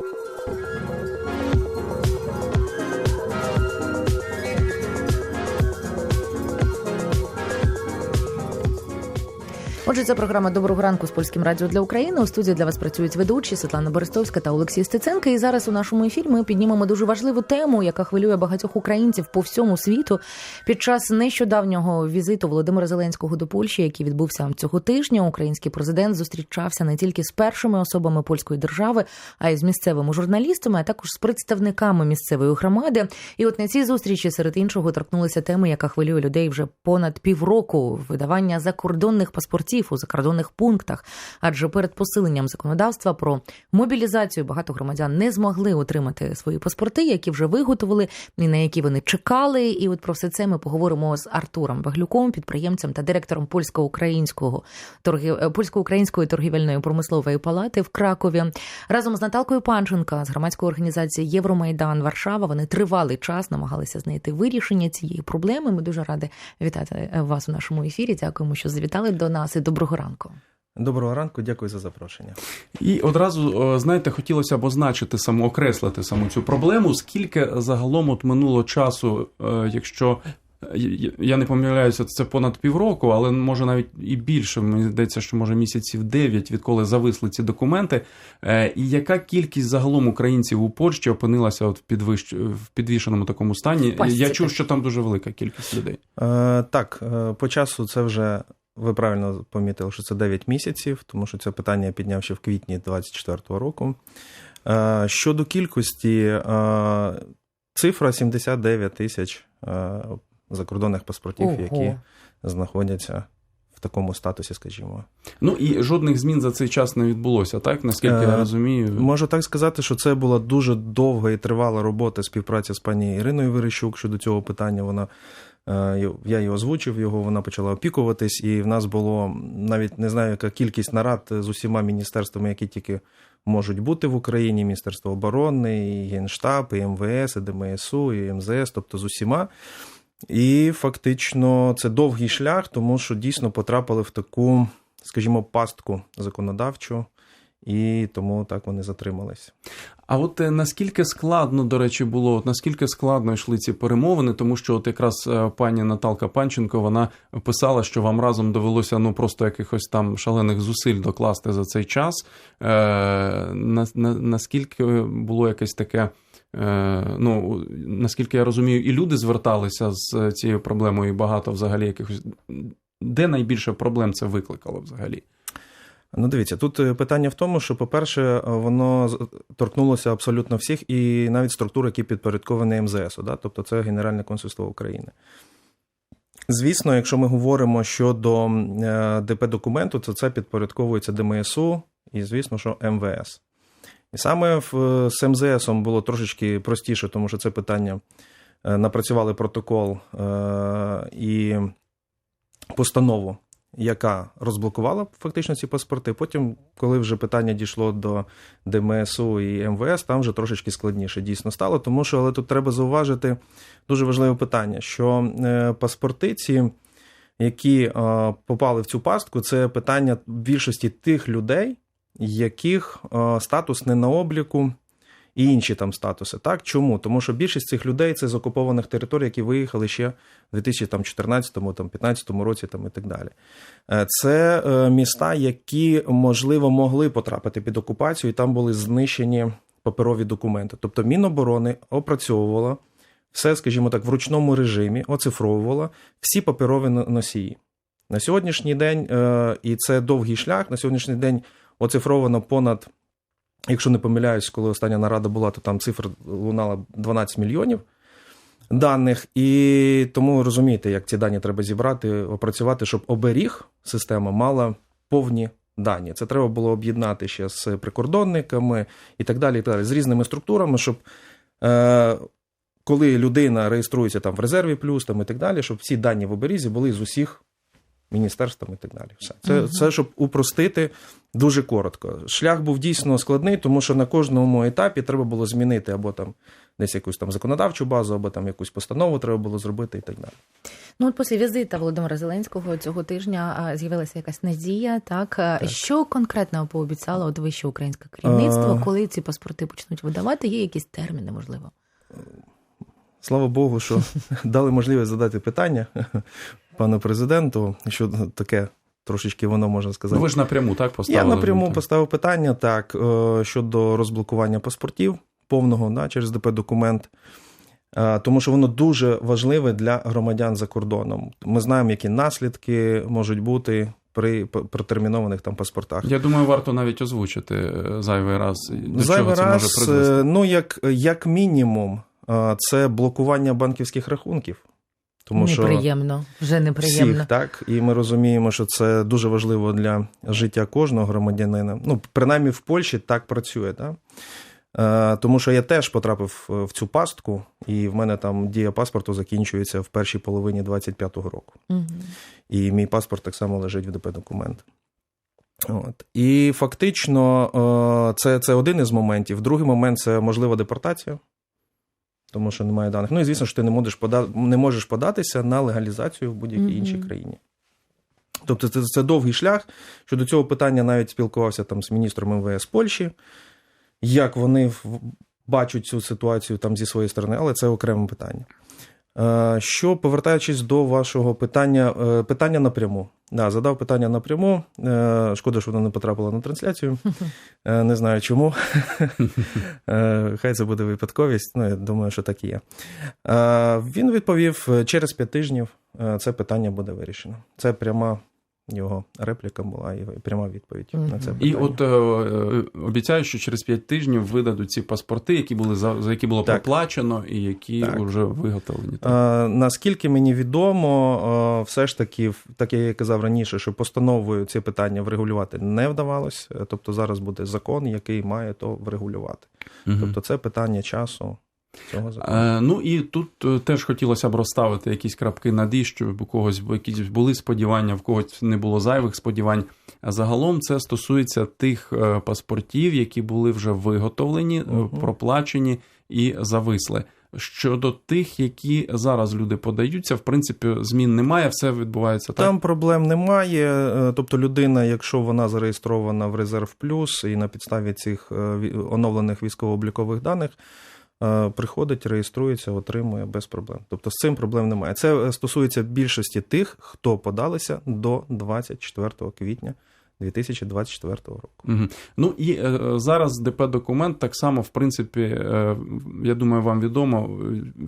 Thank you. Отже, це програма Доброго ранку з польським радіо для України. У студії для вас працюють ведучі Світлана Борисовська та Олексій Стеценко. І зараз у нашому ефірі ми піднімемо дуже важливу тему, яка хвилює багатьох українців по всьому світу. Під час нещодавнього візиту Володимира Зеленського до Польщі, який відбувся цього тижня, український президент зустрічався не тільки з першими особами польської держави, а й з місцевими журналістами, а також з представниками місцевої громади. І от на цій зустрічі серед іншого торкнулися теми, яка хвилює людей вже понад півроку видавання закордонних паспортів у закордонних пунктах. Адже перед посиленням законодавства про мобілізацію багато громадян не змогли отримати свої паспорти, які вже виготовили і на які вони чекали. І от про все це ми поговоримо з Артуром Баглюком, підприємцем та директором польсько-українського торгів е, польсько-української торгівельної промислової палати в Кракові разом з Наталкою Панченка з громадської організації Євромайдан Варшава. Вони тривалий час намагалися знайти вирішення цієї проблеми. Ми дуже раді вітати е, вас у нашому ефірі. Дякуємо, що завітали до нас. І доброго ранку. Доброго ранку, дякую за запрошення. І одразу, е, знаєте, хотілося б означити саму окреслити саму цю проблему. Скільки загалом от минуло часу, е, якщо е, я не помиляюся, це понад півроку, але може навіть і більше. Мені здається, що може місяців 9, відколи зависли ці документи. І яка кількість загалом українців у Польщі опинилася от в підвищ... в підвішеному такому стані? В пастці Я чув, що там дуже велика кількість людей. Е, так, е, по часу це вже ви правильно помітили, що це 9 місяців, тому що це питання я підняв ще в квітні 24-го року. Е, щодо кількості, е, цифра 79 тисяч е, закордонних паспортів, Ого. які знаходяться в такому статусі, скажімо. Ну і жодних змін за цей час не відбулося, так наскільки Е, я розумію. Можу так сказати, що це була дуже довга і тривала робота співпраця з пані Іриною Верещук щодо цього питання. Вона я її озвучив його, вона почала опікуватись, і в нас було навіть не знаю, яка кількість нарад з усіма міністерствами, які тільки можуть бути в Україні: Міністерство оборони, і Генштаб, і МВС, і ДМСУ, і МЗС, тобто з усіма. І фактично це довгий шлях, тому що дійсно потрапили в таку, скажімо, пастку законодавчу, і тому так вони затримались. А от е, наскільки складно, до речі, було, от наскільки складно йшли ці перемовини, тому що от якраз е, пані Наталка Панченко вона писала, що вам разом довелося ну просто якихось там шалених зусиль докласти за цей час. Е, на, на, наскільки було якесь таке. Е, ну, наскільки я розумію, і люди зверталися з цією проблемою, і багато взагалі якихось. Де найбільше проблем це викликало взагалі? Ну, дивіться, тут е, питання в тому, що, по-перше, е, воно торкнулося абсолютно всіх, і навіть структур, які підпорядковані МЗСу, да? тобто це Генеральне консульство України. Звісно, якщо ми говоримо щодо е, ДП документу, то це підпорядковується ДМСУ і, звісно, що МВС. І саме з МЗСом було трошечки простіше, тому що це питання напрацювали протокол і постанову, яка розблокувала фактично ці паспорти. Потім, коли вже питання дійшло до ДМСУ і МВС, там вже трошечки складніше дійсно стало. Тому що, але тут треба зауважити дуже важливе питання, що е, паспорти ці, які е, попали в цю пастку, це питання більшості тих людей, яких е, статус не на обліку. І інші там статуси. Так чому? Тому що більшість цих людей це з окупованих територій, які виїхали ще в 2014-2015 році, там і так далі. Е, Це е, міста, які можливо могли потрапити під окупацію, і там були знищені паперові документи. Тобто Міноборони опрацьовувала все, скажімо так, в ручному режимі, оцифровувала всі паперові носії. На сьогоднішній день, е, і це довгий шлях, на сьогоднішній день оцифровано понад, якщо не помиляюсь, коли остання нарада була, то там цифра лунала 12 мільйонів даних. І тому розумієте, як ці дані треба зібрати, опрацювати, щоб оберіг система мала повні дані. Це треба було об'єднати ще з прикордонниками і так далі, і так далі з різними структурами, щоб. Е, коли людина реєструється там в резерві плюс там і так далі, щоб всі дані в оберізі були з усіх міністерств і так далі. Все. Це, Мгм. це щоб упростити Дуже коротко. Шлях був дійсно складний, тому що на кожному етапі треба було змінити або там десь якусь там законодавчу базу, або там якусь постанову треба було зробити і так далі. Ну от після візита Володимира Зеленського цього тижня з'явилася якась надія. Так? А що конкретно пообіцяло от вище українське керівництво, А. коли ці паспорти почнуть видавати? Є якісь терміни, можливо? Слава Богу, що дали можливість задати питання пану президенту, що таке трошечки воно можна сказати. Ну, ви ж напряму так поставили? Я напряму так. поставив питання так е, щодо розблокування паспортів повного да, через ДП документ. Е, Тому що воно дуже важливе для громадян за кордоном. Ми знаємо, які наслідки можуть бути при протермінованих там паспортах. Я думаю, варто навіть озвучити е, зайвий раз. До Зайвий чого це раз, може призвести. ну як, як мінімум, це блокування банківських рахунків. Тому що неприємно, вже неприємно. всіх, так, і ми розуміємо, що це дуже важливо для життя кожного громадянина. Ну, принаймні в Польщі так працює, так? Е, тому що я теж потрапив е, в цю пастку, і в мене там дія паспорту закінчується в першій половині 25-го року. Мгм. І мій паспорт так само лежить в ДП документ. От. І фактично, е, це, це один із моментів. Другий момент це можлива депортація, тому що немає даних. Ну і звісно, що ти не можеш, подати, не можеш податися на легалізацію в будь-якій Мгм. іншій країні. Тобто це, це довгий шлях. Щодо цього питання навіть спілкувався там з міністром МВС Польщі, як вони бачать цю ситуацію там зі своєї сторони, але це окреме питання. Е, Що повертаючись до вашого питання, е, питання напряму. Да, задав питання напряму. Е, Шкода, що воно не потрапило на трансляцію. Не знаю чому. Хай це буде випадковість. Ну, я думаю, що так і є. Він відповів: через п'ять тижнів це питання буде вирішено. Це пряма його репліка була і пряма відповідь на це Мгм. І от е, е, обіцяю, що через 5 тижнів видадуть ці паспорти, які були за, за які було Так. проплачено, і які Так. вже виготовлені. Так. Е, Наскільки мені відомо, е, все ж таки, так як я казав раніше, що постановою ці питання врегулювати не вдавалось. Е, Тобто зараз буде закон, який має то врегулювати. Мгм. Тобто це питання часу цього закону. Е, ну і тут е, теж хотілося б розставити якісь крапки над «і», щоб у когось якісь були сподівання, в когось не було зайвих сподівань. Загалом це стосується тих е, паспортів, які були вже виготовлені, Мгм. проплачені і зависли. Щодо тих, які зараз люди подаються, в принципі, змін немає, все відбувається так. Там проблем немає. Тобто, людина, якщо вона зареєстрована в резерв плюс і на підставі цих оновлених військово-облікових даних. Е, Приходить, реєструється, отримує без проблем. Тобто з цим проблем немає. Це е, стосується більшості тих, хто подалися до 24 квітня 2024 року. Угу. Ну і е, зараз ДП документ так само, в принципі, е, я думаю, вам відомо,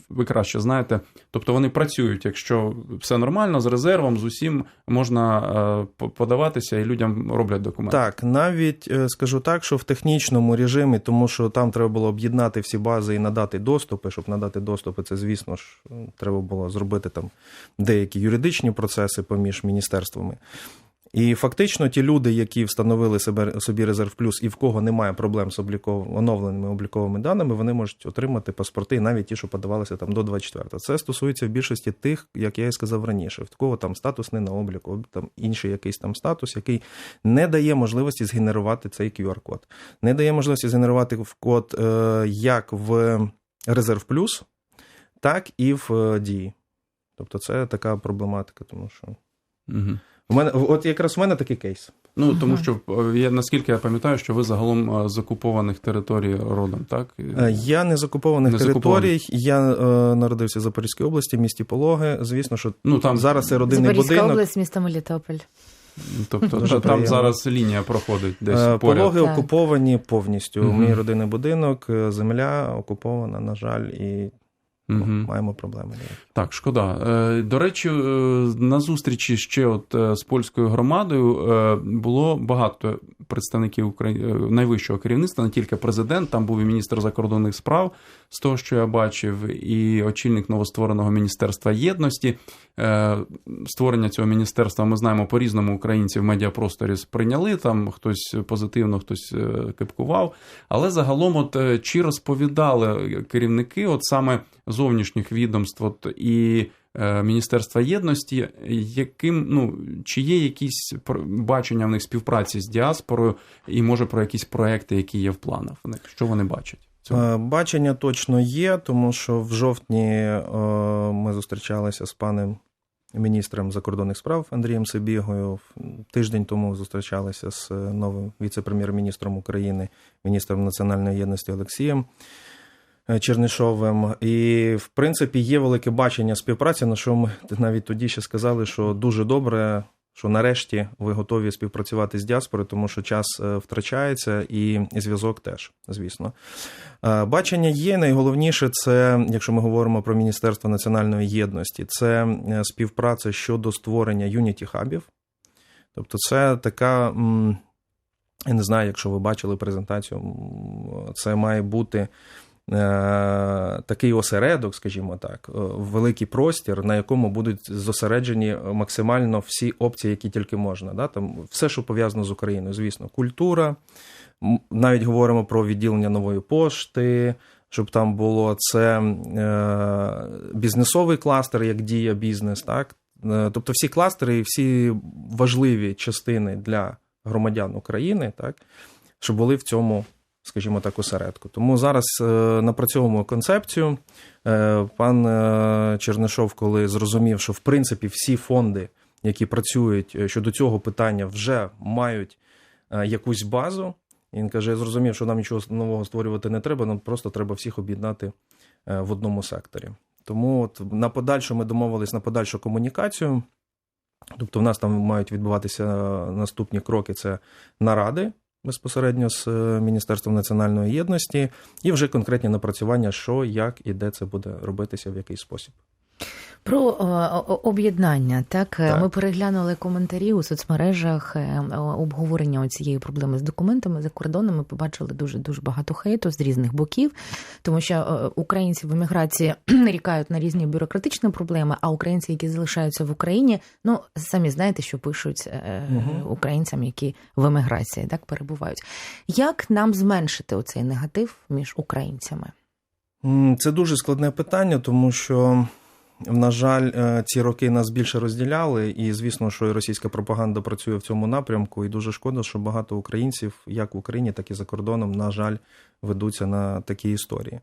ви краще знаєте. Тобто вони працюють, якщо все нормально, з резервом, з усім можна е, подаватися, і людям роблять документи. Так, навіть е, скажу так, що в технічному режимі, тому що там треба було об'єднати всі бази і надати доступи. Щоб надати доступи, це звісно ж треба було зробити там деякі юридичні процеси поміж міністерствами. І фактично ті люди, які встановили себе собі резерв плюс і в кого немає проблем з обліков... оновленими обліковими даними, вони можуть отримати паспорти, навіть ті, що подавалися там до 24-го. Це стосується в більшості тих, як я і сказав раніше, в кого там статус не на обліку, там інший якийсь там статус, який не дає можливості згенерувати цей QR-код. Не дає можливості згенерувати в код е, як в резерв плюс, так і в е, дії. Тобто це така проблематика, тому що. Угу. У мене от якраз у мене такий кейс. Ну тому що е, я наскільки я пам'ятаю, що ви загалом е, з окупованих територій родом, так? Е, Я не з окупованих Не територій. Я е, народився в Запорізькій області, в місті Пологи. Звісно, що Ну там зараз це родинний Запорізька будинок. область, місто Мелітополь. тобто Дуже там приємно. зараз лінія проходить десь поряд. Пологи Так. окуповані повністю. Мгм. Мій родинний будинок, земля окупована, на жаль, і Мгм. маємо проблеми. Так, шкода. Е, До речі, е, на зустрічі ще от е, з польською громадою було багато представників найвищого керівництва, не тільки президент, там був і міністр закордонних справ, з того, що я бачив, і очільник новоствореного міністерства єдності. Створення цього міністерства ми знаємо по-різному українці в медіапросторі сприйняли. Там хтось позитивно, хтось кипкував. Але загалом, от чи розповідали керівники, от саме зовнішніх відомств, от, і е, Міністерства єдності. Яким ну чи є якісь бачення в них співпраці з діаспорою, і може про якісь проекти, які є в планах в них? Що вони бачать? в цьому? Е, Бачення точно є, тому що в жовтні е, ми зустрічалися з паном міністром закордонних справ Андрієм Сибігою. Тиждень тому зустрічалися з новим віце-прем'єр-міністром України, міністром національної єдності Олексієм Чернишовим. І, в принципі, є велике бачення співпраці, на що ми навіть тоді ще сказали, що дуже добре. Що нарешті ви готові співпрацювати з діаспорою, тому що час е, втрачається і зв'язок теж, звісно. Е, Бачення є. Найголовніше це, якщо ми говоримо про Міністерство національної єдності, це е, співпраця щодо створення юніті хабів. Тобто, це така, я не знаю, якщо ви бачили презентацію, це має бути. Е, Такий осередок, скажімо так, е, великий простір, на якому будуть зосереджені максимально всі опції, які тільки можна. Да? Там все, що пов'язано з Україною, звісно, культура, навіть говоримо про відділення нової пошти, щоб там було це е, бізнесовий кластер, як дія бізнес, так? Тобто всі кластери і всі важливі частини для громадян України, так, щоб були в цьому, скажімо так, осередку. Тому зараз е, напрацьовуємо концепцію. Е, Пан е, Чернишов, коли зрозумів, що в принципі всі фонди, які працюють щодо цього питання, вже мають якусь базу. Він каже: я зрозумів, що нам нічого нового створювати не треба, нам просто треба всіх об'єднати в одному секторі. Тому от на подальшу ми домовились на подальшу комунікацію. Тобто, в нас там мають відбуватися наступні кроки: це наради безпосередньо з е, Міністерством національної єдності, і вже конкретні напрацювання, що, як і де це буде робитися, в який спосіб. Про е, об'єднання, так? Е, Так. ми переглянули коментарі у соцмережах е, обговорення цієї проблеми з документами за кордоном. Ми побачили дуже дуже багато хейту з різних боків, тому що українці в еміграції нарікають на різні бюрократичні проблеми, а українці, які залишаються в Україні, ну самі знаєте, що пишуть Мгм. українцям, які в еміграції так перебувають. Як нам зменшити оцей негатив між українцями? Це дуже складне питання, тому що, на жаль, е, ці роки нас більше розділяли, і звісно, що і російська пропаганда працює в цьому напрямку. І дуже шкода, що багато українців, як в Україні, так і за кордоном, на жаль, ведуться на такі історії.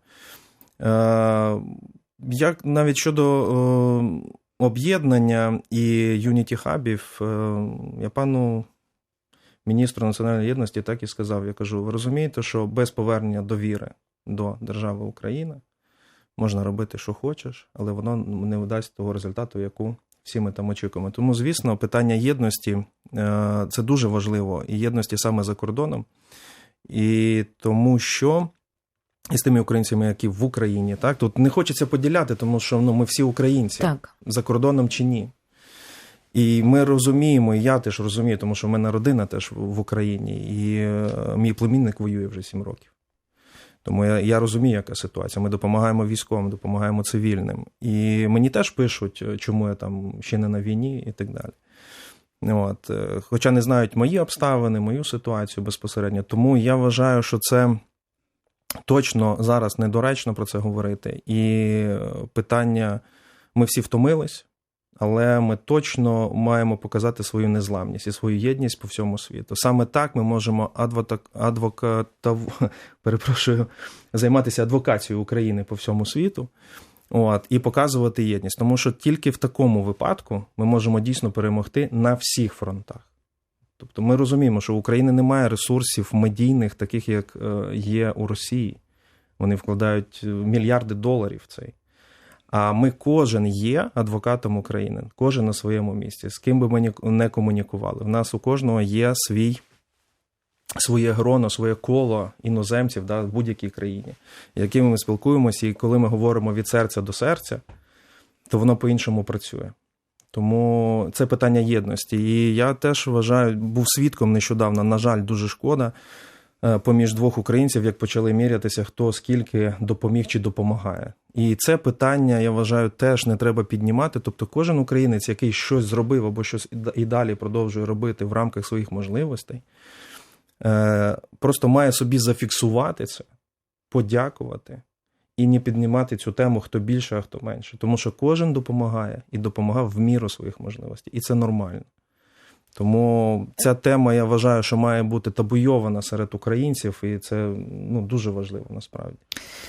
Е, Як навіть щодо об'єднання і юніті хабів, е, я пану міністру національної єдності так і сказав: я кажу: ви розумієте, що без повернення довіри до держави Україна. Можна робити, що хочеш, але воно не дасть того результату, яку всі ми там очікуємо. Тому, звісно, питання єдності е, це дуже важливо, і єдності саме за кордоном. І тому що і з тими українцями, які в Україні, так тут не хочеться поділяти, тому що ну, ми всі українці Так. за кордоном чи ні. І ми розуміємо, і я теж розумію, тому що в мене родина теж в Україні, і е, мій племінник воює вже 7 років. Тому я, я розумію, яка ситуація. Ми допомагаємо військовим, допомагаємо цивільним. І мені теж пишуть, е, чому я там ще не на війні і так далі. От. е, Хоча не знають мої обставини, мою ситуацію безпосередньо. Тому я вважаю, що це точно зараз недоречно про це говорити. І е, питання: ми всі втомились, але ми точно маємо показати свою незламність і свою єдність по всьому світу. Саме так ми можемо адвота... адвокатав... перепрошую, займатися адвокацією України по всьому світу. От, і показувати єдність, тому що тільки в такому випадку ми можемо дійсно перемогти на всіх фронтах. Тобто ми розуміємо, що в Україні немає ресурсів медійних, таких як е, є у Росії. Вони вкладають е, мільярди доларів в цей. А ми кожен є адвокатом України, кожен на своєму місці. З ким би ми не комунікували. В нас у кожного є свій, своє гроно, своє коло іноземців да, в будь-якій країні, якими ми спілкуємося, і коли ми говоримо від серця до серця, то воно по-іншому працює. Тому це питання єдності. І я теж вважаю, був свідком нещодавно, на жаль, дуже шкода. е, Поміж двох українців, як почали мірятися, хто скільки допоміг чи допомагає. І це питання, я вважаю, теж не треба піднімати. Тобто, кожен українець, який щось зробив або щось і далі продовжує робити в рамках своїх можливостей, е, просто має собі зафіксувати це, подякувати і не піднімати цю тему хто більше, а хто менше. Тому що кожен допомагає і допомагав в міру своїх можливостей. І це нормально. Тому ця тема, я вважаю, що має бути табуйована серед українців, і це ну, дуже важливо насправді.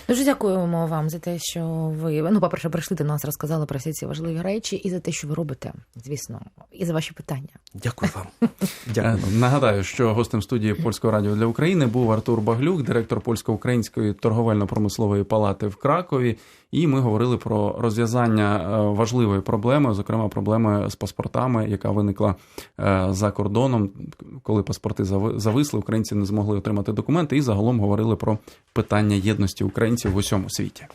Дуже дякуємо вам за те, що ви ну, по-перше, прийшли до нас, розказали про всі ці важливі речі, і за те, що ви робите, звісно, і за ваші питання. Дякую вам. Дякую. Е, Нагадаю, що гостем студії Польського радіо для України був Артур Баглюк, директор польсько-української торговельно-промислової палати в Кракові. І ми говорили про розв'язання е, важливої проблеми, зокрема проблеми з паспортами, яка виникла е, за кордоном, коли паспорти зави- зависли, українці не змогли отримати документи, і загалом говорили про питання єдності українців в усьому світі.